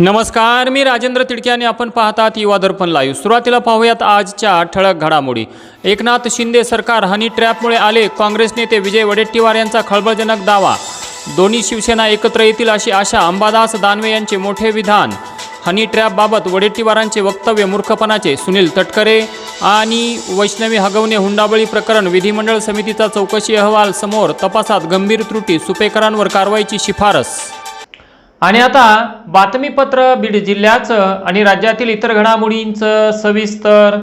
नमस्कार मी राजेंद्र तिडके आणि आपण पाहतात युवा दर्पण लाईव्ह सुरुवातीला पाहूयात आजच्या ठळक घडामोडी. एकनाथ शिंदे सरकार हनी ट्रॅपमुळे आले काँग्रेस नेते विजय वडेट्टीवार यांचा खळबळजनक दावा. दोन्ही शिवसेना एकत्र येतील अशी आशा अंबादास दानवे यांचे मोठे विधान. हनी ट्रॅपबाबत वडेट्टीवारांचे वक्तव्य मूर्खपणाचे. सुनील तटकरे आणि वैष्णवी हगवणे हुंडाबळी प्रकरण विधिमंडळ समितीचा चौकशी अहवाल समोर तपासात गंभीर त्रुटी सुपेकरांवर कारवाईची शिफारस आणि आता बातमीपत्र बीड जिल्ह्याचं आणि राज्यातील इतर घडामोडींचं सविस्तर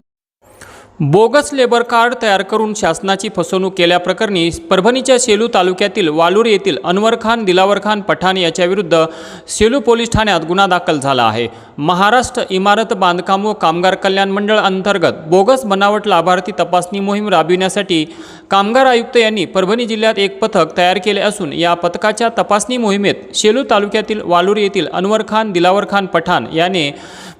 बोगस लेबर कार्ड तयार करून शासनाची फसवणूक केल्याप्रकरणी परभणीच्या सेलू तालुक्यातील वालूर येथील अनवर खान दिलावर खान पठाण याच्याविरुद्ध सेलू पोलीस ठाण्यात गुन्हा दाखल झाला आहे. महाराष्ट्र इमारत बांधकाम व कामगार कल्याण मंडळ अंतर्गत बोगस बनावट लाभार्थी तपासणी मोहीम राबविण्यासाठी कामगार आयुक्त यांनी परभणी जिल्ह्यात एक पथक तयार केले असून या पथकाच्या तपासणी मोहिमेत सेलू तालुक्यातील वालूर येथील अनवर खान दिलावर खान पठाण याने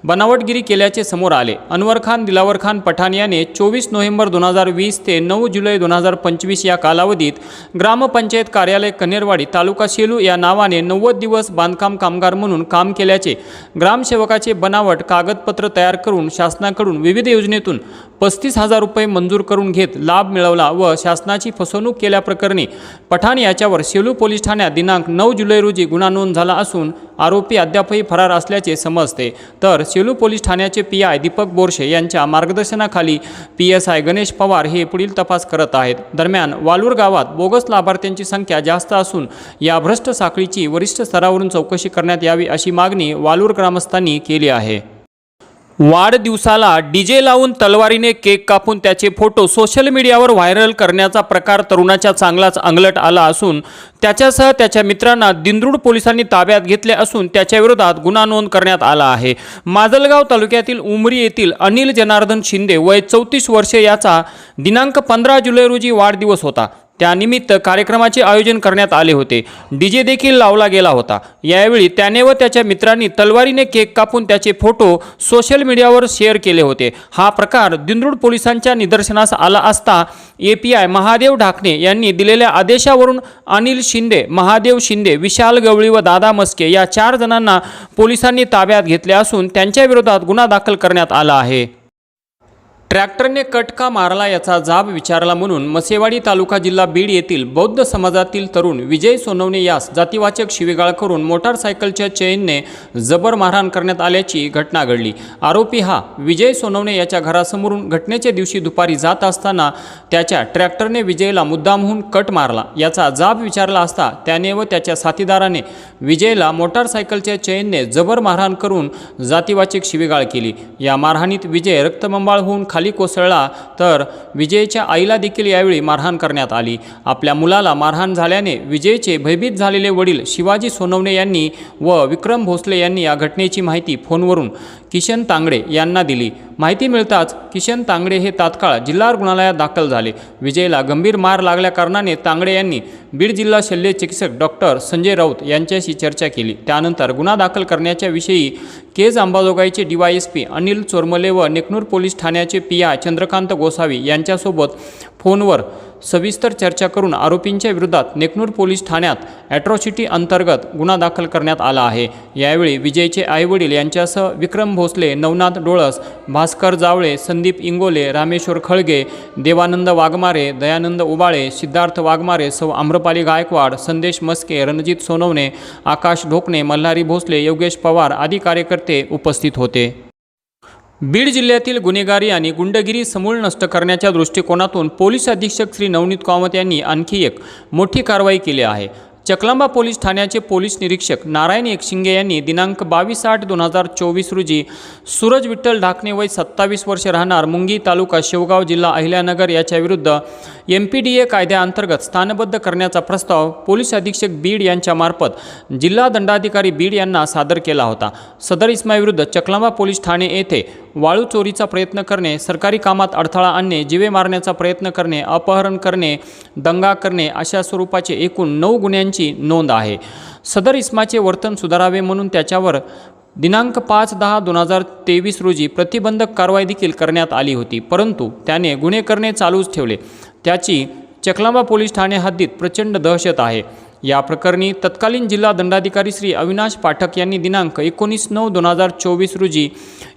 बनावटगिरी केल्याचे समोर आले. अनवर खान दिलावर खान पठाण याने चोवीस नोव्हेंबर दोन हजार वीस ते नऊ जुलै दोन हजार पंचवीस या कालावधीत ग्रामपंचायत कार्यालय कनेरवाडी तालुका शेलू या नावाने नव्वद दिवस बांधकाम कामगार म्हणून काम केल्याचे ग्रामसेवकाचे बनावट कागदपत्र तयार करून शासनाकडून विविध योजनेतून पस्तीस हजार रुपये मंजूर करून घेत लाभ मिळवला व शासनाची फसवणूक केल्याप्रकरणी पठाण याच्यावर सेलू पोलीस ठाण्यात दिनांक नऊ जुलै रोजी गुन्हा नोंद झाला असून आरोपी अद्यापही फरार असल्याचे समजते. तर सेलू पोलीस ठाण्याचे पी आय दीपक बोरशे यांच्या मार्गदर्शनाखाली P S I Ganesh Pawar हे पुढील तपास करत आहेत. दरम्यान वालूर गावात बोगस लाभार्थ्यांची संख्या जास्त असून या भ्रष्ट साखळीची वरिष्ठ स्तरावरून चौकशी करण्यात यावी अशी मागणी वालूर ग्रामस्थांनी केली आहे. वाढदिवसाला डीजे लावून तलवारीने केक कापून त्याचे फोटो सोशल मीडियावर व्हायरल करण्याचा प्रकार तरुणाच्या चांगलाच अंगलट आला असून त्याच्यासह त्याच्या मित्रांना दिंद्रुड पोलिसांनी ताब्यात घेतले असून त्याच्याविरोधात गुन्हा नोंद करण्यात आला आहे. माजलगाव तालुक्यातील उमरी येथील अनिल जनार्दन शिंदे वय चौतीस वर्षे याचा दिनांक पंधरा जुलै रोजी वाढदिवस होता. त्यानिमित्त कार्यक्रमाचे आयोजन करण्यात आले होते. डीजे देखील लावला गेला होता. यावेळी त्याने व त्याच्या मित्रांनी तलवारीने केक कापून त्याचे फोटो सोशल मीडियावर शेअर केले होते. हा प्रकार दिंद्रूड पोलिसांच्या निदर्शनास आला असता A P I Mahadev Dhakane यांनी दिलेल्या आदेशावरून अनिल शिंदे महादेव शिंदे विशाल गवळी व दादा मस्के या चार जणांना पोलिसांनी ताब्यात घेतले असून त्यांच्याविरोधात गुन्हा दाखल करण्यात आला आहे. ट्रॅक्टरने कट का मारला याचा जाब विचारला म्हणून मसेवाडी तालुका जिल्हा बीड येथील बौद्ध समाजातील तरुण विजय सोनवणे यास जातीवाचक शिवीगाळ करून मोटारसायकलच्या चेनने जबर मारहाण करण्यात आल्याची घटना घडली. आरोपी हा विजय सोनवणे याच्या घरासमोरून घटनेच्या दिवशी दुपारी जात असताना त्याच्या ट्रॅक्टरने विजयला मुद्दामहून कट मारला. याचा जाब विचारला असता त्याने व त्याच्या साथीदाराने विजयला मोटारसायकलच्या चेनने जबर मारहाण करून जातीवाचक शिवीगाळ केली. या मारहाणीत विजय रक्तबंबाळ होऊन खाली कोसळला तर विजयच्या आईला देखील यावेळी मारहाण करण्यात आली. आपल्या मुलाला मारहाण झाल्याने विजयचे भयभीत झालेले वडील शिवाजी सोनवणे यांनी व विक्रम भोसले यांनी या घटनेची माहिती फोनवरून किशन तांगडे यांना दिली. माहिती मिळताच किशन तांगडे हे तात्काळ जिल्हा रुग्णालयात दाखल झाले. विजयला गंभीर मार लागल्या कारणाने तांगडे यांनी बीड जिल्हा शल्य चिकित्सक डॉक्टर संजय राऊत यांच्याशी चर्चा केली. त्यानंतर गुन्हा दाखल करण्याच्या विषयी केज अंबाजोगाईचे डीवायएसपी अनिल चोरमले व नेकनूर पोलीस ठाण्याचे पिया चंद्रकांत गोसावी यांच्यासोबत फोनवर सविस्तर चर्चा करून आरोपींच्या विरोधात नेकनूर पोलीस ठाण्यात ॲट्रॉसिटी अंतर्गत गुन्हा दाखल करण्यात आला आहे. यावेळी विजयचे आईवडील यांच्यासह विक्रम भोसले नवनाथ डोळस भास्कर जावळे संदीप इंगोले रामेश्वर खळगे देवानंद वाघमारे दयानंद उबाळे सिद्धार्थ वाघमारे सौ आम्रपाली गायकवाड संदेश मस्के रणजित सोनवणे आकाश ढोकणे मल्हारी भोसले योगेश पवार आदी कार्यकर्ते उपस्थित होते. बीड जिल्ह्यातील गुन्हेगारी आणि गुंडगिरी समूळ नष्ट करण्याच्या दृष्टिकोनातून पोलीस अधीक्षक श्री नवनीत कामत यांनी आणखी एक मोठी कारवाई केली आहे. चकलांबा पोलीस ठाण्याचे पोलीस निरीक्षक नारायण एकशिंगे यांनी दिनांक बावीस आठ दोन हजार चोवीस रोजी सूरज विठ्ठल ढाकणे वय सत्तावीस वर्ष राहणार मुंगी तालुका शेवगाव जिल्हा अहिल्यानगर याच्याविरुद्ध एम पी डी ए कायद्याअंतर्गत स्थानबद्ध करण्याचा प्रस्ताव पोलीस अधीक्षक बीड यांच्यामार्फत जिल्हा दंडाधिकारी बीड यांना सादर केला होता. सदर इस्माविरुद्ध चकलांबा पोलीस ठाणे येथे वाळू चोरीचा प्रयत्न करणे सरकारी कामात अडथळा आणणे जिवे मारण्याचा प्रयत्न करणे अपहरण करणे दंगा करणे अशा स्वरूपाचे एकूण नऊ गुन्ह्यांची नोंद आहे. सदर इस्माचे वर्तन सुधारावे म्हणून त्याच्यावर दिनांक पाच दहा दोन हजार तेवीस रोजी प्रतिबंधक कारवाई देखील करण्यात आली होती. परंतु त्याने गुन्हे करणे चालूच ठेवले. त्याची चकलांबा पोलीस ठाणे हद्दीत प्रचंड दहशत आहे. या प्रकरणी तत्कालीन जिल्हा दंडाधिकारी श्री अविनाश पाठक यांनी दिनांक एकोणीस नऊ दोन हजार चोवीस रोजी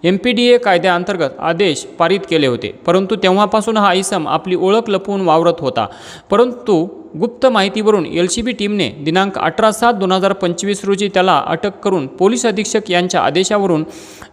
एम पी डी ए कायद्याअंतर्गत आदेश पारित केले होते. परंतु तेव्हापासून हा इसम आपली ओळख लपवून वावरत होता. परंतु गुप्त माहितीवरून एल सी बी टीमने दिनांक अठरा सात दोन हजार पंचवीस रोजी त्याला अटक करून पोलीस अधीक्षक यांच्या आदेशावरून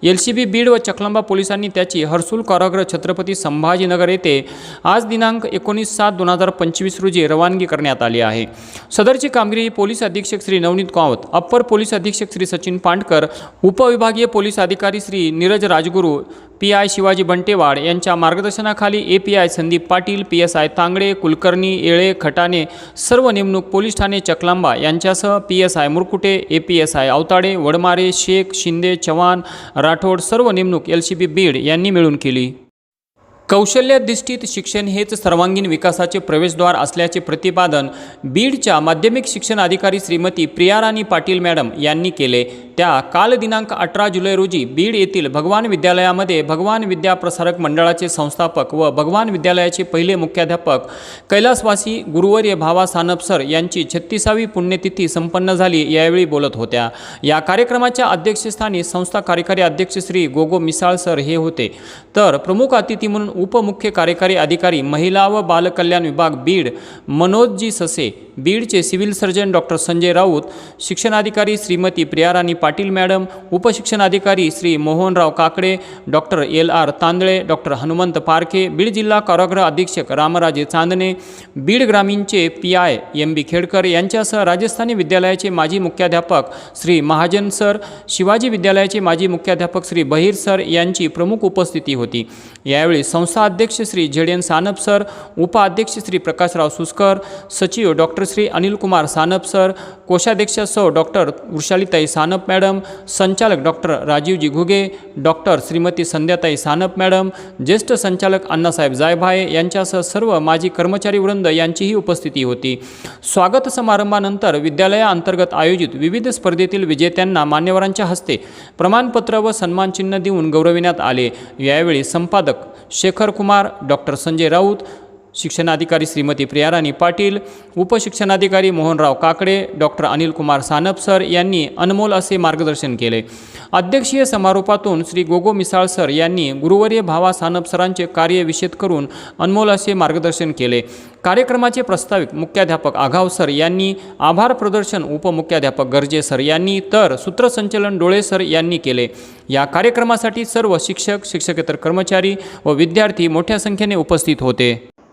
एल सी बी बीड व चकलंबा पोलिसांनी त्याची हर्सुल कारागृह छत्रपती संभाजीनगर येथे आज दिनांक एकोणीस सात दोन हजार पंचवीस रोजी रवानगी करण्यात आली आहे. सदरची कामगिरी पोलीस अधीक्षक श्री नवनीत कावत अप्पर पोलीस अधीक्षक श्री सचिन पांडकर उपविभागीय पोलीस अधिकारी श्री नीरज राजगुरू पी आय शिवाजी बंटेवाड यांच्या मार्गदर्शनाखाली A P I Sandeep Patil P S I Tangde Kulkarni Yele Khatane सर्व नेमणूक पोलीस ठाणे चकलांबा यांच्यासह P S I Murkute A P S I Avtade Wadmare Shaikh Shinde Chavan Rathod सर्व नेमणूक एल सी बी बीड यांनी मिळून केली. कौशल्याधिष्ठित शिक्षण हेच सर्वांगीण विकासाचे प्रवेशद्वार असल्याचे प्रतिपादन बीडच्या माध्यमिक शिक्षण अधिकारी श्रीमती प्रियाराणी पाटील मॅडम यांनी केले. त्या काल दिनांक अठरा जुलै रोजी बीड येथील भगवान विद्यालयामध्ये भगवान विद्या प्रसारक मंडळाचे संस्थापक व भगवान विद्यालयाचे पहिले मुख्याध्यापक कैलासवासी गुरुवर्य भावा सानप सर यांची छत्तीसावी पुण्यतिथी संपन्न झाली यावेळी बोलत होत्या. या कार्यक्रमाच्या अध्यक्षस्थानी संस्था कार्यकारी अध्यक्ष श्री गोगो मिसाळ सर हे होते. तर प्रमुख अतिथी म्हणून उपमुख्य कार्यकारी अधिकारी महिला व बालकल्याण विभाग बीड. मनोजजी ससे बीडचे civil surgeon doctor Sanjay Raut शिक्षणाधिकारी Shrimati Priyarani Patil madam उपशिक्षणाधिकारी Shri Mohanrao Kakade doctor L R Tandale doctor Hanumant Parkhe Beed जिल्हा कारागृह अधीक्षक रामराजे चांदणे बीड ग्रामीणचे P I M B Khedkar यांच्यासह राजस्थानी विद्यालयाचे माजी मुख्याध्यापक श्री महाजन सर शिवाजी विद्यालयाचे माजी मुख्याध्यापक श्री बहिर सर यांची प्रमुख उपस्थिती होती. यावेळी संस्था अध्यक्ष Shri Z N Sanap sir उपाध्यक्ष श्री प्रकाशराव सुस्कर सचिव डॉक्टर श्री अनिल कुमार सानप सर कोषाध्यक्ष सौ डॉक्टर वृषालीताई सानप मॅडम संचालक doctor Rajivji Ghuge doctor Shrimati Sandhyatai Sanap madam ज्येष्ठ संचालक अण्णासाहेब जायभाये यांच्यासह सर्व माजी कर्मचारी वृंद यांचीही उपस्थिती होती. स्वागत समारंभानंतर विद्यालयाअंतर्गत आयोजित विविध स्पर्धेतील विजेत्यांना मान्यवरांच्या हस्ते प्रमाणपत्र व सन्मानचिन्ह देऊन गौरविण्यात आले. यावेळी संपादक शेखर कुमार डॉक्टर संजय राऊत शिक्षणाधिकारी श्रीमती प्रियाराणी पाटील उपशिक्षणाधिकारी मोहनराव काकडे डॉक्टर अनिल कुमार सानप सर यांनी अनमोल असे मार्गदर्शन केले. अध्यक्षीय समारोपातून श्री गोगो मिसाळ सर यांनी गुरुवर्य भावा सानप सरांचे कार्य विषेद करून अनमोल असे मार्गदर्शन केले. कार्यक्रमाचे प्रस्ताविक मुख्याध्यापक आघाव सर यांनी आभार प्रदर्शन उपमुख्याध्यापक गर्जे सर यांनी तर सूत्रसंचलन डोळे सर यांनी केले. या कार्यक्रमासाठी सर्व शिक्षक शिक्षकेतर कर्मचारी व विद्यार्थी मोठ्या संख्येने उपस्थित होते.